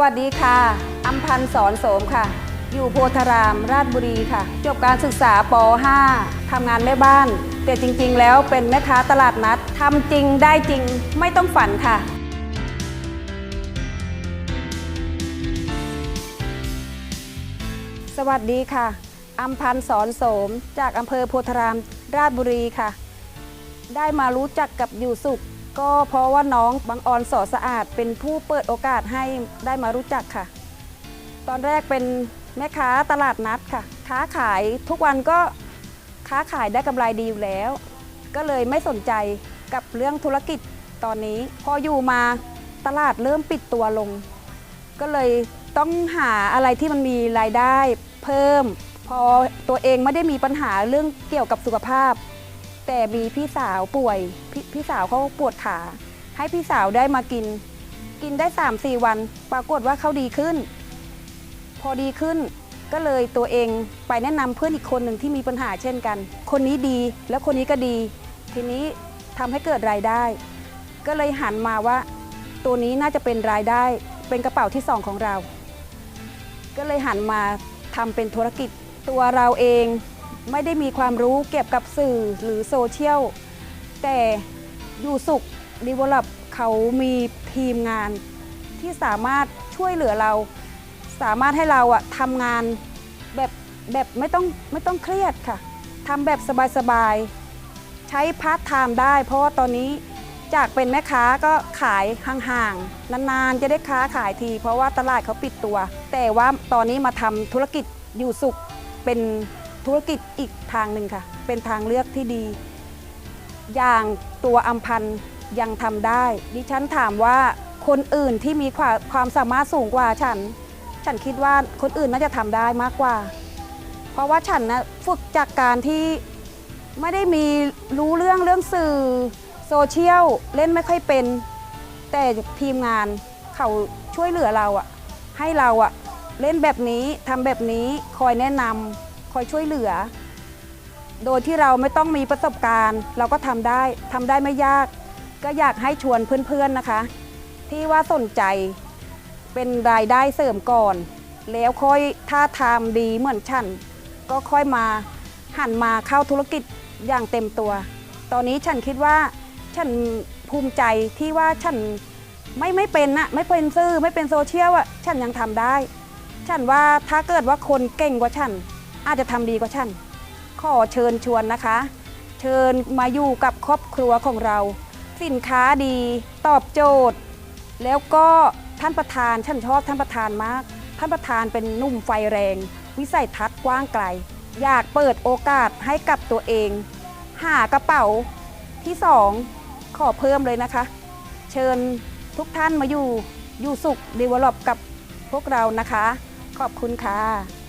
วัสดีค่ะอัมพันธ์สอนโสมค่ะ อยู่โพธารามราชบุรีค่ะ จบการศึกษาป .5 ทำงานแม่บ้าน แต่จริงๆ แล้วเป็นแม่ค้าตลาดนัดทำจริงได้จริงไม่ต้องฝันค่ะสวัสดีค่ะ อัมพันธ์สอนโสม จากอำเภอโพธาราม ราชบุรีค่ะ ได้มารู้จักกับอยู่สุข ก็เพราะว่าน้องบางออนสอสะอาด เป็นผู้เปิดโอกาสให้ได้มารู้จักค่ะ ตอนแรกเป็นแม่ค้าตลาดนัดค่ะ ค้าขายทุกวันก็ค้าขายได้กำไรดีอยู่แล้ว ก็เลยไม่สนใจกับเรื่องธุรกิจตอนนี้ พออยู่มาตลาดเริ่มปิดตัวลง ก็เลยต้องหาอะไรที่มันมีรายได้เพิ่ม พอตัวเองไม่ได้มีปัญหาเรื่องเกี่ยวกับสุขภาพ แต่มีพี่สาวป่วย พี่สาวเขาปวดขา ให้พี่สาวได้มากิน กินได้3-4วัน ปรากฏว่าเขาดีขึ้น พอดีขึ้นก็เลยตัวเองไปแนะนำเพื่อนอีกคนหนึ่งที่มีปัญหาเช่นกัน คนนี้ดีแล้วคนนี้ก็ดี ทีนี้ทำให้เกิดรายได้ ก็เลยหันมาว่า ตัวนี้น่าจะเป็นรายได้เป็นกระเป๋าที่สองของเรา ก็เลยหันมาทำเป็นธุรกิจตัวเราเองไม่ได้มีความรู้เกี่ยวกับสื่อหรือโซเชียลแต่ อยู่สุขดีเวล o อเขามีทีมงานที่สามารถช่วยเหลือเรา สามารถให้เราอะทำงานแบบแบบไม่ต้องไม่ต้องเครียดค่ะทำแบบสบายๆ ใช้พาร์ทไทม์ได้ เพราะว่าตอนนี้จากเป็นแม่ค้าก็ขายห่างๆ นานๆ จะได้ค้าขายที เพราะว่าตลาดเขาปิดตัว แต่ว่าตอนนี้มาทำธุรกิจอยู่สุขเป็นธุรกิจอีกทางหนึ่งค่ะ เป็นทางเลือกที่ดี อย่างตัวอัมพันยังทำได้ ดิฉันถามว่าคนอื่นที่มีความความสามารถสูงกว่าฉัน ฉันคิดว่าคนอื่นน่าจะทำได้มากกว่า เพราะว่าฉันนะฝึกจากการที่ไม่ได้มีรู้เรื่องเรื่องสื่อโซเชียลเล่นไม่ค่อยเป็น แต่ทีมงานเขาช่วยเหลือเราอะให้เราอะเล่นแบบนี้ทำแบบนี้คอยแนะนำคอยช่วยเหลือ โดยที่เราไม่ต้องมีประสบการณ์ เราก็ทำได้ทำได้ไม่ยาก ก็อยากให้ชวนเพื่อนๆนะคะ ที่ว่าสนใจเป็นรายได้เสริมก่อน แล้วค่อยถ้าทำดีเหมือนฉัน ก็ค่อยมาหันมาเข้าธุรกิจอย่างเต็มตัว ตอนนี้ฉันคิดว่าฉันภูมิใจที่ว่าฉันไม่ไม่เป็นนะไม่เป็นซื่อไม่เป็นโซเชียลอะฉันยังทำได้ ฉันว่าถ้าเกิดว่าคนเก่งกว่าฉัน อาจจะทำดีกว่าฉัน ขอเชิญชวนนะคะ เชิญมาอยู่กับครอบครัวของเรา สินค้าดีตอบโจทย์ แล้วก็ท่านประธานฉันชอบท่านประธานมาก ท่านประธานเป็นนุ่มไฟแรง วิสัยทัศน์กว้างไกล อยากเปิดโอกาสให้กับตัวเอง หากระเป๋าที่สองขอเพิ่มเลยนะคะ เชิญทุกท่านมาอยู่อยู่สุขดีวลลอปกับพวกเรานะคะ ขอบคุณค่ะ